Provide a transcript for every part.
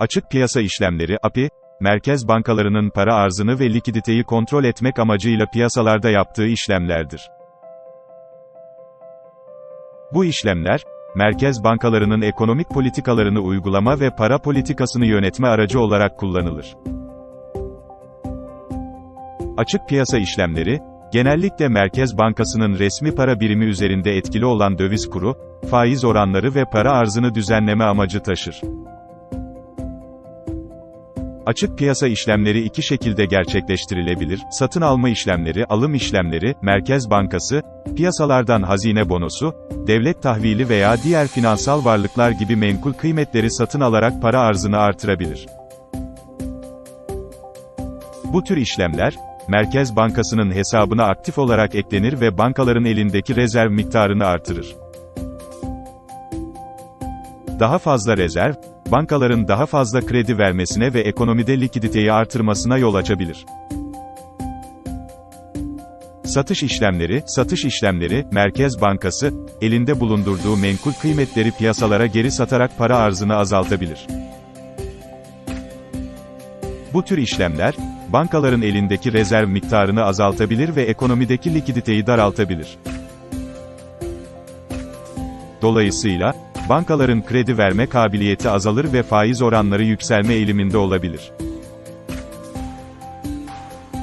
Açık piyasa işlemleri API, merkez bankalarının para arzını ve likiditeyi kontrol etmek amacıyla piyasalarda yaptığı işlemlerdir. Bu işlemler, merkez bankalarının ekonomik politikalarını uygulama ve para politikasını yönetme aracı olarak kullanılır. Açık piyasa işlemleri, genellikle Merkez Bankası'nın resmi para birimi üzerinde etkili olan döviz kuru, faiz oranları ve para arzını düzenleme amacı taşır. Açık piyasa işlemleri iki şekilde gerçekleştirilebilir. Satın alma işlemleri, alım işlemleri, Merkez Bankası, piyasalardan hazine bonosu, devlet tahvili veya diğer finansal varlıklar gibi menkul kıymetleri satın alarak para arzını artırabilir. Bu tür işlemler, Merkez Bankası'nın hesabına aktif olarak eklenir ve bankaların elindeki rezerv miktarını artırır. Daha fazla rezerv, bankaların daha fazla kredi vermesine ve ekonomide likiditeyi artırmasına yol açabilir. Satış işlemleri, satış işlemleri, Merkez Bankası, elinde bulundurduğu menkul kıymetleri piyasalara geri satarak para arzını azaltabilir. Bu tür işlemler, bankaların elindeki rezerv miktarını azaltabilir ve ekonomideki likiditeyi daraltabilir. Dolayısıyla, bankaların kredi verme kabiliyeti azalır ve faiz oranları yükselme eğiliminde olabilir.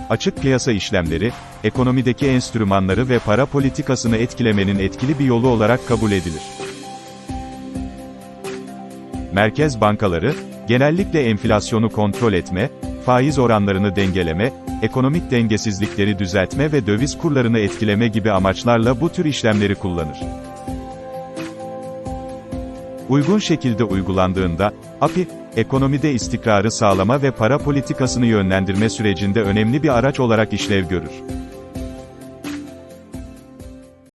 Açık piyasa işlemleri, ekonomideki enstrümanları ve para politikasını etkilemenin etkili bir yolu olarak kabul edilir. Merkez bankaları, genellikle enflasyonu kontrol etme, faiz oranlarını dengeleme, ekonomik dengesizlikleri düzeltme ve döviz kurlarını etkileme gibi amaçlarla bu tür işlemleri kullanır. Uygun şekilde uygulandığında, API, ekonomide istikrarı sağlama ve para politikasını yönlendirme sürecinde önemli bir araç olarak işlev görür.